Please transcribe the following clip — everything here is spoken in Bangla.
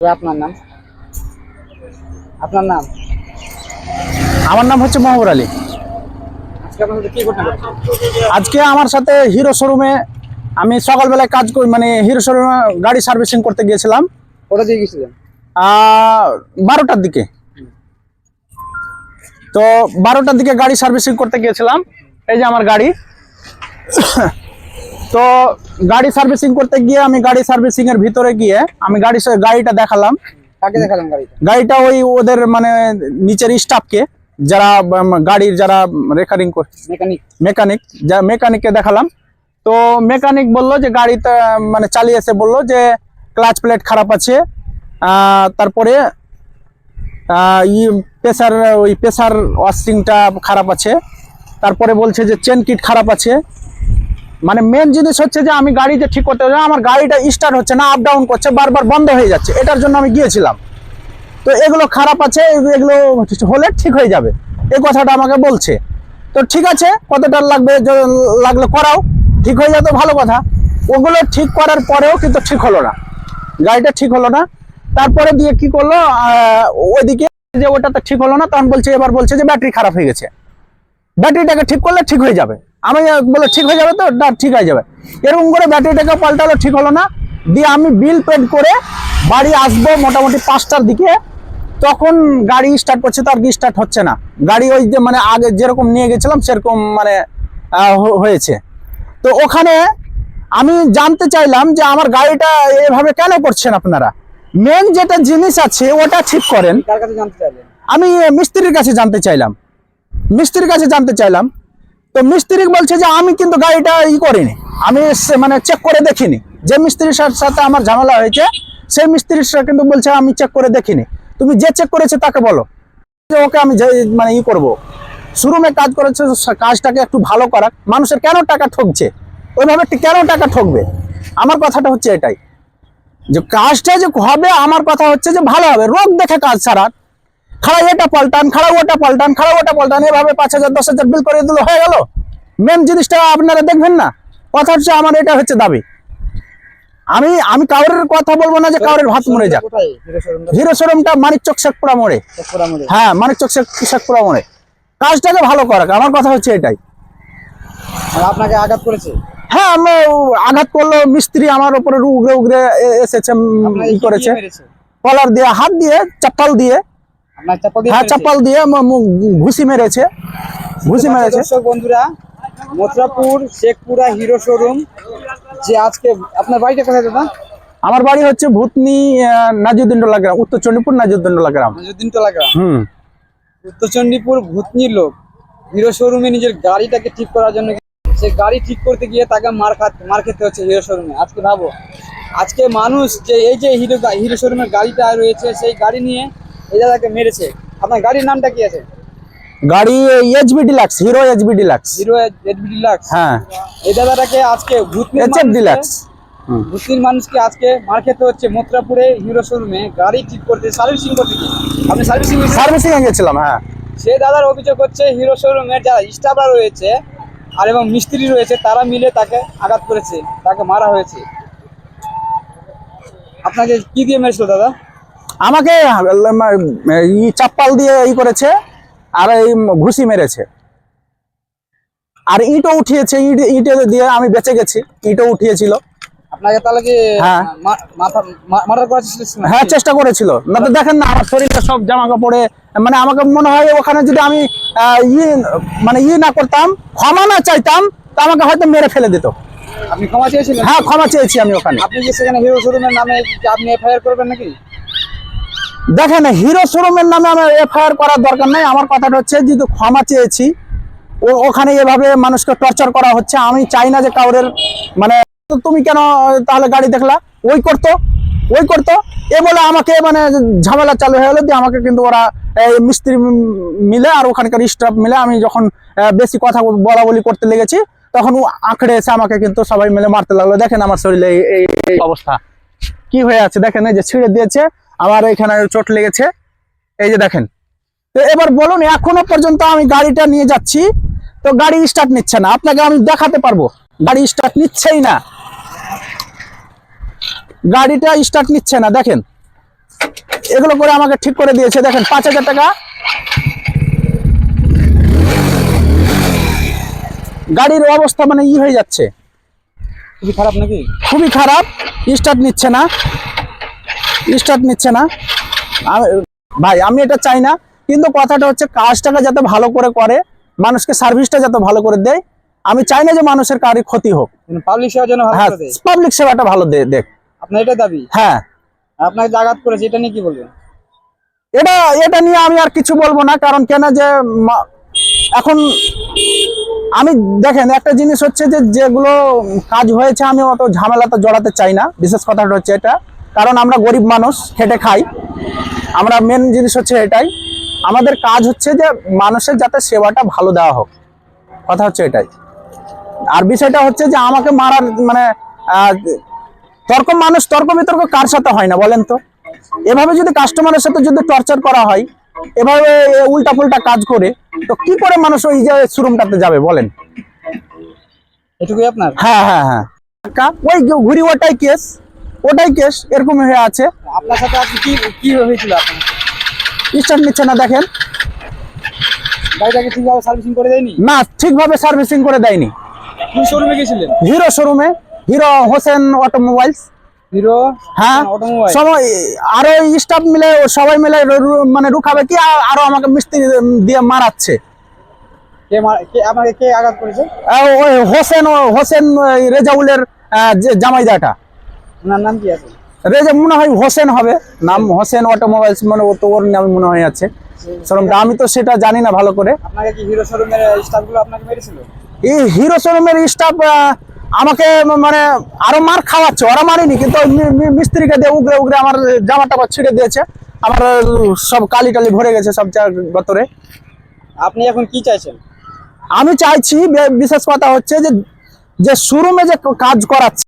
আপনার নাম? আপনার নাম? আমার নাম হচ্ছে মোহাম্মদ আলী। আজকে আমার সাথে হিরো শোরুমে আমি সকালবেলায় কাজ করি মানে হিরো শোরুমে গাড়ি সার্ভিসিং করতে গিয়েছিলাম। কোথা দিয়ে গেছিলেন বারোটার দিকে। তো বারোটার দিকে গাড়ি সার্ভিসিং করতে গিয়েছিলাম। এই যে আমার গাড়ি। তো গাড়ি সার্ভিসিং করতে গিয়ে আমি গাড়ি সার্ভিসিং এর ভিতরে গিয়ে আমি গাড়ি গাড়িটা দেখালাম। কাকে গাড়িটা? গাড়িটা ওই ওদের মানে নিচের স্টাফকে যারা গাড়ির যারা রেকারিং করছে মেকানিক মেকানিক যা মেকানিককে দেখালাম। তো মেকানিক বলল যে গাড়িটা মানে চালিয়েছে বলল যে ক্লাচ প্লেট খারাপ আছে। তারপরে ই প্রেসার ওই প্রেসার ওয়াশিংটা খারাপ আছে। তারপরে বলছে যে চেন কিট খারাপ আছে। মানে মেন জিনিস হচ্ছে যে আমি গাড়ি যে ঠিক করতে হবে আমার গাড়িটা স্টার্ট হচ্ছে না আপ ডাউন করছে, বারবার বন্ধ হয়ে যাচ্ছে। এটার জন্য আমি গিয়েছিলাম। তো এগুলো খারাপ আছে এগুলো হলে ঠিক হয়ে যাবে। এই কথাটা আমাকে বলছে। তো ঠিক আছে, কতটা লাগবে লাগলে করাও। ঠিক হয়ে যাবে, ভালো কথা। ওগুলো ঠিক করার পরেও কিন্তু ঠিক হলো না। গাড়িটা ঠিক হলো না। তারপরে দিয়ে কি করল ওইদিকে যে ওটা তো ঠিক হলো না, তখন বলছে, এবার বলছে যে ব্যাটারি খারাপ হয়ে গেছে। ব্যাটারিটাকে ঠিক করলে ঠিক হয়ে যাবে। আমি বলে ঠিক হয়ে যাবে তো? না ঠিক হয়ে যাবে। এরকম করে ব্যাটারিটাকে পাল্টালো ঠিক হলো না। দিয়ে আমি বিল পেড করে বাড়ি আসব মোটামুটি পাঁচটার দিকে। তখন গাড়ি স্টার্ট করছে তো আর কি স্টার্ট হচ্ছে না। গাড়ি ওই যে মানে আগে যেরকম নিয়ে গেছিলাম সেরকম মানে হয়েছে। তো ওখানে আমি জানতে চাইলাম যে আমার গাড়িটা এভাবে কেন করছেন আপনারা? মেন যেটা জিনিস আছে ওটা ঠিক করেন। আমি মিস্ত্রির কাছে জানতে চাইলাম। মিস্ত্রির কাছে জানতে চাইলাম। তো মিস্ত্রি বলছে যে আমি কিন্তু গাড়িটা ই করিনি। আমি মানে চেক করে দেখিনি। যে মিস্ত্রির সাথে আমার ঝামেলা হয়েছে সেই মিস্ত্রির কিন্তু বলছে আমি চেক করে দেখিনি। তুমি যে চেক করেছে তাকে বলো। যে ওকে আমি মানে ই করব। শোরুমে কাজ করেছে কাজটাকে একটু ভালো করাক। মানুষের কেন টাকা ঠকছে? ওইভাবে কেন টাকা ঠকবে? আমার কথাটা হচ্ছে এটাই। যে কাজটা যে হবে, আমার কথা হচ্ছে যে ভালো হবে। রোগ দেখে কাজ ছাড়া খাড়া পাল্টান খাড়া ওটা পাল্টান খাড়া ওটা পাল্টান এভাবে পাঁচ হাজার দশ হাজার বিল করে দিলে হয়ে গেল। মেন জিনিসটা আপনারা দেখবেন না কথা হচ্ছে আমার এটা হচ্ছে দাবি। আমি আমি কাউরের কথা বলব না যে কাউরের ভাত মরে যাক। হিরো শোরুমটা মানিক চক শেখপুরা মোড়ে। হ্যাঁ মানিক চক শেখ শেখপুরা মোড়ে। কাজটাকে ভালো করাক আমার কথা হচ্ছে এটাই। আপনাকে আঘাত করেছে? হ্যাঁ আমি আঘাত করল মিস্ত্রি আমার উপরে উগরে উগরে এ- এসেছে করেছে। কলার দিয়ে হাত দিয়ে চাপ্পাল দিয়ে আপনার চাপা দিয়ে হ্যাঁ? চাপ্পাল দিয়ে ঘুষি মেরেছে। ঘুষি মেরেছে। দর্শক বন্ধুরা মথুরাপুর শেখপুরা হিরো শোরুম যে আজকে আপনার বাড়িটা কোথায় দাদা? আমার বাড়ি হচ্ছে ভূতনি আহ, নাজিউদ্দিনটোলা গ্রাম উত্তর চণ্ডীপুর নাজিউদ্দিনটোলা গ্রাম। নজরুদ্দিন টলা গ্রাম। হুম। উত্তরচণ্ডীপুর ভূতনির লোক হিরো শোরুমে নিজের গাড়িটাকে ঠিক করার জন্য সে গাড়ি ঠিক করতে গিয়ে তাকে মার খাতে মার খেতে হচ্ছে হিরো শোরুমে। আজকে ভাবো আজকে মানুষ যে এই যে হিরো হিরো শোরুমের গাড়িটা রয়েছে সেই গাড়ি নিয়ে এই দাদাকে মেরেছে। আপনার গাড়ির নামটা কি আছে? গাড়ি HB deluxe Hero HB deluxe Hero Adobe deluxe হ্যাঁ। এই দাদাটাকে আজকে ভূতনির এইচএফ ডিলাক্স ভূতনির মানুষকে আজকে মার খেতে হচ্ছে মথুরাপুরে হিরো শোরুমে। গাড়ি ঠিক করতে সার্ভিসিং করতে আপনি সার্ভিসিং সার্ভিসিং গেছিলাম হ্যাঁ। সে দাদার অভিযোগ হচ্ছে হিরো শোরুমের যারা স্টাফরা রয়েছে আর এবং মিস্ত্রি রয়েছে তারা মিলে তাকে আঘাত করেছে। তাকে মারা হয়েছে। আপনাকে কি দিয়ে মেরেছিল দাদা? আমাকে চাপ্পাল দিয়ে ই করেছে আর এই ঘুষি মেরেছে। আর ইটও উঠিয়েছে ইট ইটে দিয়ে আমি বেঁচে গেছি ইটও উঠিয়েছিল। আপনাকে তাহলে কি হ্যাঁ। মার্ডার করার চেষ্টা হ্যাঁ চেষ্টা করেছিল। না তো দেখেন না আমার শরীরটা সব জামা কাপড়ে মানে আমাকে মনে হয় ওখানে যদি আমি ই মানে ই না করতাম ক্ষমা না চাইতাম তা আমাকে হয়তো মেরে ফেলে দিত। আপনি ক্ষমা চেয়েছিলেন? হ্যাঁ ক্ষমা চেয়েছি আমি ওখানে। আপনি যে সেখানে হিরো শোরুমের নামে আপনি এফআইআর করবেন নাকি? দেখেন হিরো শোরুমের নামে আমার এফআইআর করার দরকার নাই। আমার কথাটা হচ্ছে যেহেতু ক্ষমা চেয়েছি ও ওখানে এভাবে মানুষকে টর্চার করা হচ্ছে। আমি চাই না যে কাউরের মানে তুমি কেন তাহলে গাড়ি দেখলা? ওই করতো ওই করতো। এ বলে আমাকে মানে ঝামেলা চালু হয়ে গেলো দিয়ে আমাকে কিন্তু ওরা মিস্ত্রি মিলে আর ওখানকার স্টাফ মিলে আমি যখন বেশি কথা বলা বলি করতে লেগেছি তখন ও আঁকড়ে এসে আমাকে কিন্তু সবাই মিলে মারতে লাগল। দেখেন আমার শরীরে এই অবস্থা। কি হয়ে আছে। দেখেন এই যে ছিঁড়ে দিয়েছে। আমার এখানে চোট লেগেছে। এই যে দেখেন। তো এবার বলুন এখনও পর্যন্ত আমি গাড়িটা নিয়ে যাচ্ছি। তো গাড়ি স্টার্ট নিচ্ছে না। আপনাকে আমি দেখাতে পারব। গাড়ি স্টার্ট নিচ্ছেই না। গাড়িটা স্টার্ট নিচ্ছে না। দেখেন। এগুলো করে আমাকে ঠিক করে দিয়েছে। দেখেন পাঁচ হাজার টাকা। গাড়ির অবস্থা মানে ই হয়ে যাচ্ছে। খুবই খারাপ নাকি? খুবই খারাপ। স্টার্ট নিচ্ছে না। স্টার্ট নিচ্ছে না। ভাই আমি এটা চাই না কিন্তু কথাটা হচ্ছে কাজটাকে যাতে ভালো করে করে মানুষকে সার্ভিসটা যাতে ভালো করে দেয়। আমি চাই না যে মানুষের কারি ক্ষতি হোক। পাবলিক সেবার যেন হ্যাঁ পাবলিক সেবাটা ভালো দেখ। আপনার এটা দাবি? হ্যাঁ। আপনাকে আঘাত করেছে এটা নিয়ে কি বলবেন? এটা এটা নিয়ে আমি আর কিছু বলব না কারণ কেন যে এখন আমি দেখেন একটা জিনিস হচ্ছে যে যেগুলো কাজ হয়েছে আমি অত ঝামেলাতে জড়াতে চাই না। বিশেষ কথাটা হচ্ছে এটা। কারণ আমরা গরিব মানুষ খেটে খাই। আমরা মেন জিনিস হচ্ছে এটাই। আমাদের কাজ হচ্ছে যে মানুষের যাতে সেবাটা ভালো দেওয়া হোক। কথা হচ্ছে এটাই। আর বিষয়টা হচ্ছে যে আমাকে মারার মানে তর্ক মানুষ তর্ক বিতর্ক কার সাথে হয় না বলেন তো? এভাবে যদি কাস্টমারের সাথে যদি টর্চার করা হয় এভাবে উল্টা পুল্টা কাজ করে তো কি করে মানুষ ওই যে শোরুমটাতে যাবে বলেন? এটুকুই আপনার? হ্যাঁ হ্যাঁ হ্যাঁ। ওই ঘুরি ওটাই কেস ওটাই কেস এরকম হয়ে আছে। আপনার সাথে আজকে কি কি হয়েছিল আপনার স্টার্ট নিচ্ছে না দেখেন। গাড়িটাকে ঠিকভাবে সার্ভিসিং করে দেয়নি? না ঠিকভাবে সার্ভিসিং করে দেয়নি। কোন শোরুমে গেছিলেন? হিরো শোরুমে হিরো হোসেন অটোমোবাইলস হিরো হ্যাঁ অটোমোবাইল সবাই আরও স্টাফ মিলে সবাই মিলে মানে রুখাবে কি আর- আমাকে মিস্ত্রি দিয়ে মারাচ্ছে। কে মার- কে আঘাত করেছে? হোসেন হোসেন রেজাউলের জামাইদাটা। ওনার নাম কি আছে? রেজা মনে হয় হোসেন হবে। নাম হোসেন অটোমোবাইলস মানে ও তো ওর নাম মনে হয় আছে। শোরুমটা আমি তো সেটা জানি না ভালো করে। আপনাকে কি হিরো শোরুমের স্টাফগুলো আপনাকে মেরেছিল? এই হিরো শোরুমের স্টাফ আমাকে মানে আরও মার খাওয়াচ্ছে ওরা মারিনি কিন্তু মিস্ত্রিকে দিয়ে উগরে উগরে আমার আবার ছিঁড়ে দিয়েছে। আমার সব কালি টালি ভরে গেছে সব গতরে। আপনি এখন কি চাইছেন? আমি চাইছি বিশেষ কথা হচ্ছে যে যে শোরুমে যে কাজ করাচ্ছে